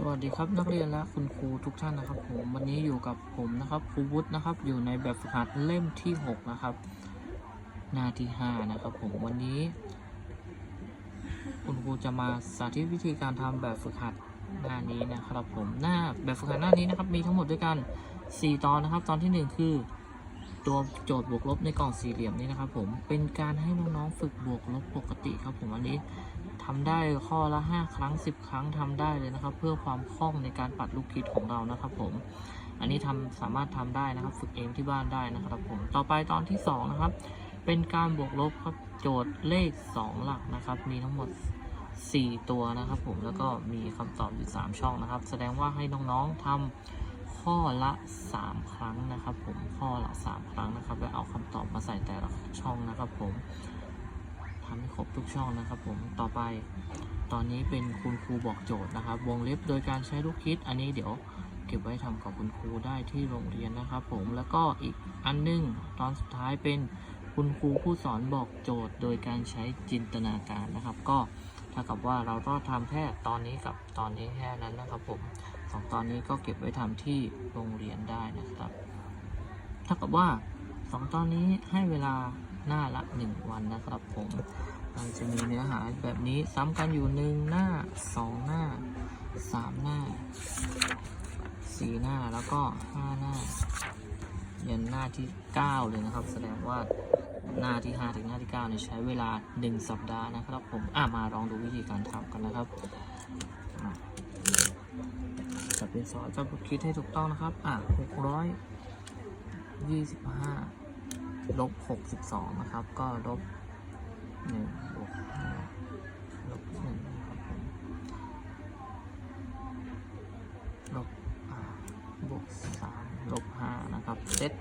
สวัสดีครับนักเรียนและคุณครูทุกท่านนะครับ ผมวันนี้อยู่กับผมนะครับครูวุฒินะครับ อยู่ในแบบฝึกหัดเล่มที่ 6 นะครับ หน้าที่ 5 นะครับ ผมวันนี้ คุณครูจะมาสาธิตวิธีการทำแบบฝึกหัดหน้านี้นะครับ ผมหน้าแบบฝึกหัดหน้านี้นะครับ มีทั้งหมดด้วยกัน 4 ตอนนะครับ ตอนที่ 1 คือ ตัวโจทย์บวกลบในกล่องสี่เหลี่ยมนี้นะครับ ผมเป็นการให้น้องๆฝึกบวกลบปกติครับ ผมอันนี้ ทำได้ข้อละ 5 ครั้ง 10 ครั้งทำได้เลยนะครับ เพื่อความคล่องในการปัดลูกคิดของเรานะครับผม อันนี้ทำสามารถทำได้นะครับ ฝึกเองที่บ้านได้นะครับผม ต่อไปตอนที่ 2 นะครับ เป็นการบวกลบครับโจทย์เลข 2 หลักนะครับ มีทั้งหมด 4 ตัวนะครับผมแล้วก็มีคำตอบอยู่ 3 ช่องนะครับ แสดงว่าให้น้องๆทำข้อละ 3 ครั้งนะครับ ผมข้อละ 3 ครั้งนะครับ แล้วเอาคำตอบมาใส่แต่ละช่องนะครับผม ทำให้ครบทุกช่องนะครับผมต่อไป ตอนนี้เป็นคุณครูบอกโจทย์นะครับ วงเล็บโดยการใช้ลูกคิด อันนี้เดี๋ยวเก็บไว้ทำกับคุณครูได้ที่โรงเรียนนะครับ ผมแล้วก็อีกอันหนึงตอนสุดท้ายเป็นคุณครูผู้สอนบอกโจทย์ โดยการใช้จินตนาการนะครับ ก็เท่ากับว่าเราก็ทำแค่ตอนนี้กับตอนนี้แค่นั้นนะครับผมสองตอนนี้ก็เก็บไว้ทำที่โรงเรียนได้นะครับเท่ากับว่าสองตอนนี้ให้เวลา หน้าละ 1 วันนะครับผมมันจะมีเนื้อหาแบบนี้ซ้ำกันอยู่หนึ่งหน้า 2 หน้า 3 หน้า 4 หน้าแล้วก็ 5 หน้ายันหน้าที่ 9 เลยนะครับ แสดงว่าหน้าที่ 5 ถึงหน้าที่9เนี่ยใช้เวลา 1 สัปดาห์นะครับผมอะมาลองดูวิธีการทำกันนะครับจะเป็นสอนจะคิดให้ถูกต้องนะครับ อะ625 ลบ62นะครับ ก็ลบ1บวกลบ1นะครับผมลบบวก3ลบ5นะครับ เซต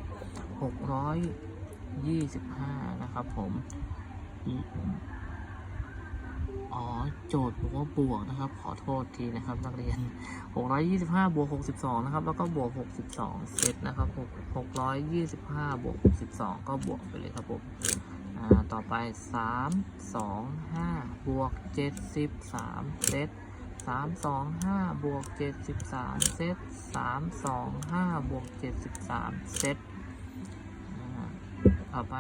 625นะครับผม โจทย์บอกว่าบวกนะครับ ขอโทษทีนะครับ นักเรียน 625 บวก 62 นะครับ แล้วก็บวก 62 เซตนะครับ625 บวก 62 ก็บวกไปเลยครับผมต่อไป 3 2 5 บวก 73 เซต3 2 5 บวก 73 เซต3 2 5 บวก 73 เซตต่อไป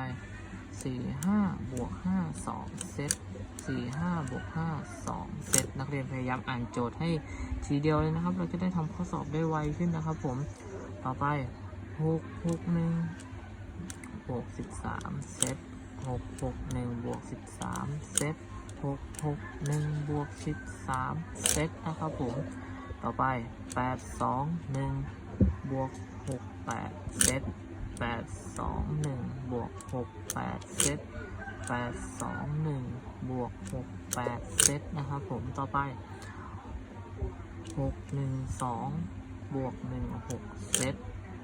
4 5 บวก 5 2 เซต 4 5บวก5 2เซตนักเรียนพยายามอ่านโจทย์ให้ทีเดียวเลยนะครับ เราจะได้ทำข้อสอบได้ไวขึ้นนะครับผมต่อไป6 6 1บวก13เซต6 6 1บวก13เซต6 6 1บวก13เซตนะครับผมต่อไป8 2 1บวก6 8เซต8 2 1บวก6 8เซต 8 2 1บวก6 8เซตนะครับผมต่อไป6 1 2บวก1 6เซต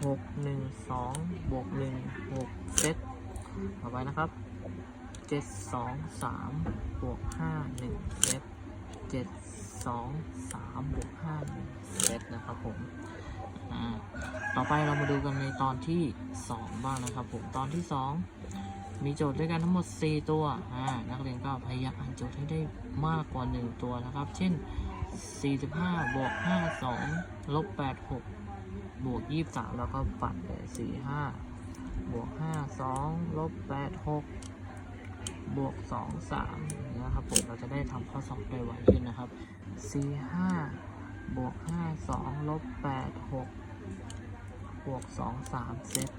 6 1 2บวก1 6เซตต่อไปนะครับ7 2 3บวก5 1เซต7 2 3บวก5 1เซตนะครับผมต่อไปเรามาดูกันในตอนที่2บ้างนะครับผมตอนที่2 มีโจทย์ด้วยกันทั้งหมด 4 ตัวอ่านักเรียนก็พยายามอ่านโจทย์ให้ได้มากกว่า 1 ตัวนะครับ เช่น 45บวก52ลบ86บวก23 แล้วก็ปัดเลย45บวก52ลบ86บวก23นะครับผมเราจะได้ทำข้อสอบได้ไวขึ้นนะครับ 45บวก52ลบ86บวก23เซต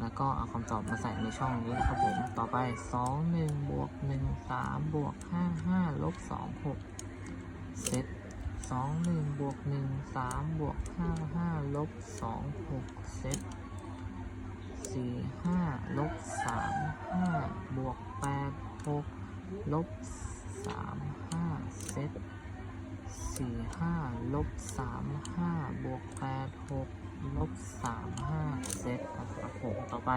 แล้วก็เอาคำตอบมาใส่ในช่องนี้นะครับผม ต่อไป 2 1บวก1 3บวก5 5ลบ2 6เซต2 1บวก1 3บวก5 5ลบ2 6เซต4 5ลบ3 5บวก8 6ลบ3 5เซต 4 5ลบ3 5บวก8 6ลบ3 5เซตนะครับผมต่อไป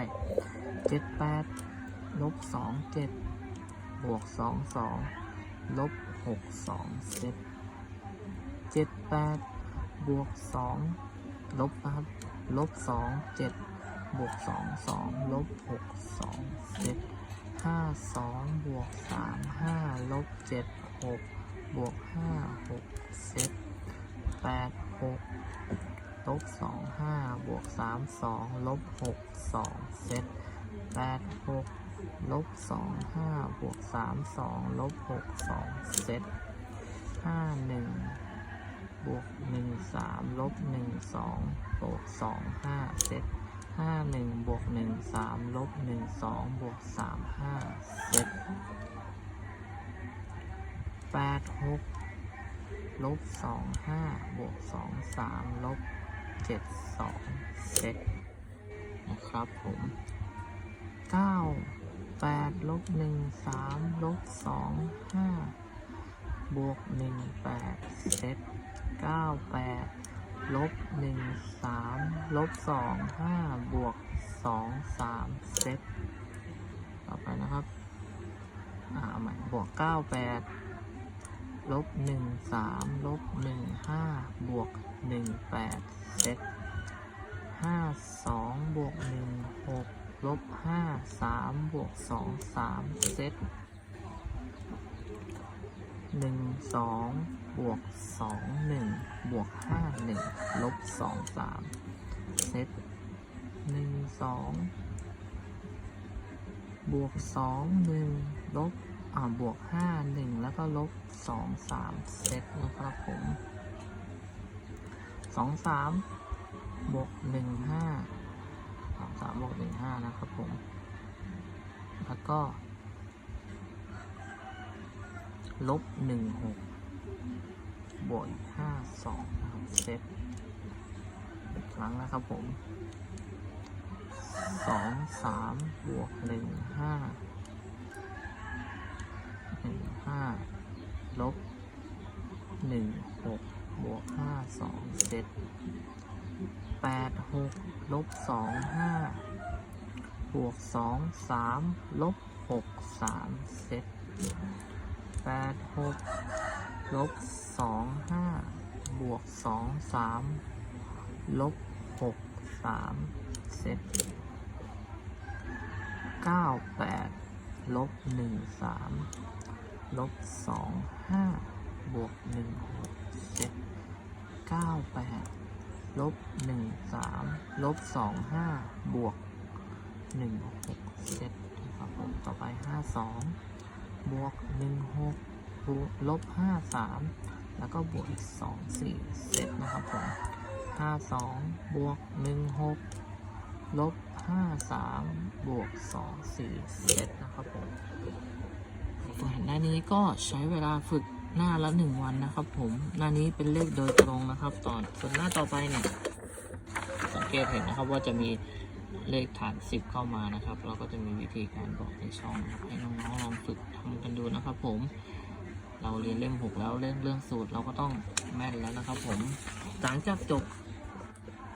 7 8ลบ2 7บวก2 2ลบ6 2เซต7 8บวก2ลบครับลบ2 7บวก2 2ลบ6 2เซต5 2บวก3 5ลบ7 6 บวก5 6เซตแปดหกลบสองห้าบวกสามสองลบหกสองเซตแปดหกลบสองห้าบวกสามสองลบหกสองเซตห้าหนึ่งบวกหนึ่งสามลบหนึ่งสองบวกสองห้าเซตห้าหนึ่งบวกหนึ่งสามลบหนึ่งสองบวกสามห้าเซต แปดหกลบสองห้าบวกสองสามลบเจ็ดสองเซตนะครับผมเก้าแปดลบหนึ่งสามลบสองห้าบวกหนึ่งแปดเซตเก้าแปดลบหนึ่งสามลบสองห้าบวกสองสามเซตต่อไปนะครับ อ่าเอาใหม่บวกเก้าแปด ลบหนึ่งสามลบหนึ่งห้าบวกหนึ่งแปดเซตห้าสองบวกหนึ่งหกลบห้าสามบวกสองสามเซตหนึ่งสองบวกสองหนึ่งบวกห้าหนึ่งลบสองสามเซตหนึ่งสองบวกสองหนึ่งลบ อ่าบวกห้าหนึ่งแล้วก็ลบสองสามเซตนะครับผมสองสามบวกหนึ่งห้าสองสามบวกหนึ่งห้านะครับผม แล้วก็ ลบหนึ่งหกบวกอีกห้าสองนะครับเซตอีกครั้งนะครับผมสองสามบวกหนึ่งห้า หนึ่งห้าลบหนึ่งหกบวกห้าสองเซตแปดหกลบสองห้าบวกสองสามลบหกสามเซตแปดหกลบสองห้าบวกสองสามลบหกสามเซตเก้าแปดลบหนึ่งสาม ลบสองห้าบวกหนึ่งหกเซตเก้าแปดลบหนึ่งสามลบสองห้าบวกหนึ่งหกเซตนะครับผมต่อไปห้าสองบวกหนึ่งหกบวกลบห้าสามแล้วก็บวกอีกสองสี่เซตนะครับผมห้าสองบวกหนึ่งหกลบห้าสามบวกสองสี่เซตนะครับผม ฝึกหน้านี้ก็ใช้เวลาฝึกหน้าละหนึ่งวันนะครับ ผมหน้านี้เป็นเลขโดยตรงนะครับ ตอนส่วนหน้าต่อไปเนี่ยสังเกตเห็นนะครับว่าจะมีเลขฐาน 10 เข้ามานะครับ เราก็จะมีวิธีการบอกในช่องให้น้องๆลองฝึกทำกันดูนะครับ ผม เราเรียนเล่ม 6 แล้วเรื่องเรื่องสูตรเราก็ต้องแม่นแล้วนะครับ ผมหลังจากจบ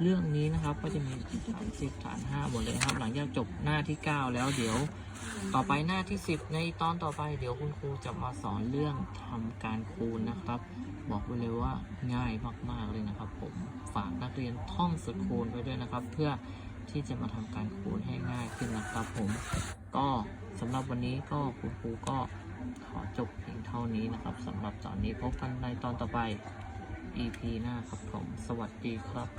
เรื่องนี้นะครับก็จะมีฐาน10ฐาน5หมดเลยครับ หลังจากจบหน้าที่9แล้วเดี๋ยวต่อไปหน้าที่10ในตอนต่อไปเดี๋ยวคุณครูจะมาสอนเรื่องทำการคูณนะครับ บอกไว้เลยว่าง่ายมากๆเลยนะครับ ผมฝากนักเรียนท่องสุดคูณไว้ด้วยนะครับ เพื่อที่จะมาทำการคูณให้ง่ายขึ้นนะครับ ผมก็สำหรับวันนี้ก็คุณครูก็ขอจบเพียงเท่านี้นะครับสำหรับตอนนี้พบกันในตอนต่อไป EP หน้าครับผม สวัสดีครับ